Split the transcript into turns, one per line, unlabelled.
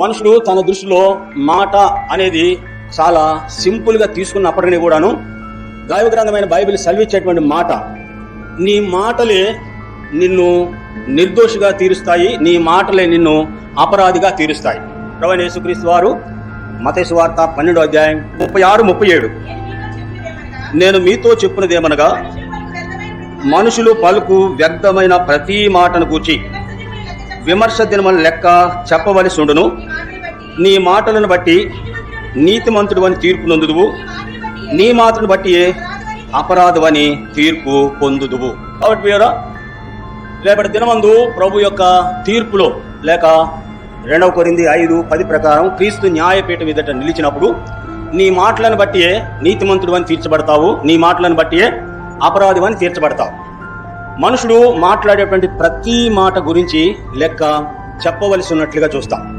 మనుషుడు తన దృష్టిలో మాట అనేది చాలా సింపుల్గా తీసుకున్నప్పటికీ కూడాను దైవ గ్రంథమైన బైబిల్ సెలవిచ్చేటువంటి మాట. నీ మాటలే నిన్ను నిర్దోషిగా తీరుస్తాయి నీ మాటలే నిన్ను అపరాధిగా తీరుస్తాయి. ప్రవణ యేసుక్రీస్తు వారు మతేసు వార్త పన్నెండో అధ్యాయం ముప్పై ఆరు ముప్పై ఏడు. నేను మీతో చెప్పినదేమనగా మనుషులు పలుకు వ్యర్థమైన ప్రతి మాటను కూర్చి విమర్శ దినమని లెక్క చెప్పవలసి ఉండును. నీ మాటలను బట్టి నీతిమంతుడు అని తీర్పు నొందుదువు. నీ మాటను బట్టి అపరాధమని తీర్పు పొందుదువు. కాబట్టి లేపటి రేపటి దినమందు ప్రభు యొక్క తీర్పులో లేక రెండవ కొరింది ఐదు పది ప్రకారం క్రీస్తు న్యాయపీఠం ఎదుట నిలిచినప్పుడు నీ మాటలను బట్టియే నీతిమంతుడు అని తీర్చబడతావు. నీ మాటలను బట్టియే అపరాధం అని తీర్చబడతావు. మనుషుడు మాట్లాడేటువంటి ప్రతి మాట గురించి లెక్క చెప్పవలసి ఉన్నట్లుగా చూస్తాం.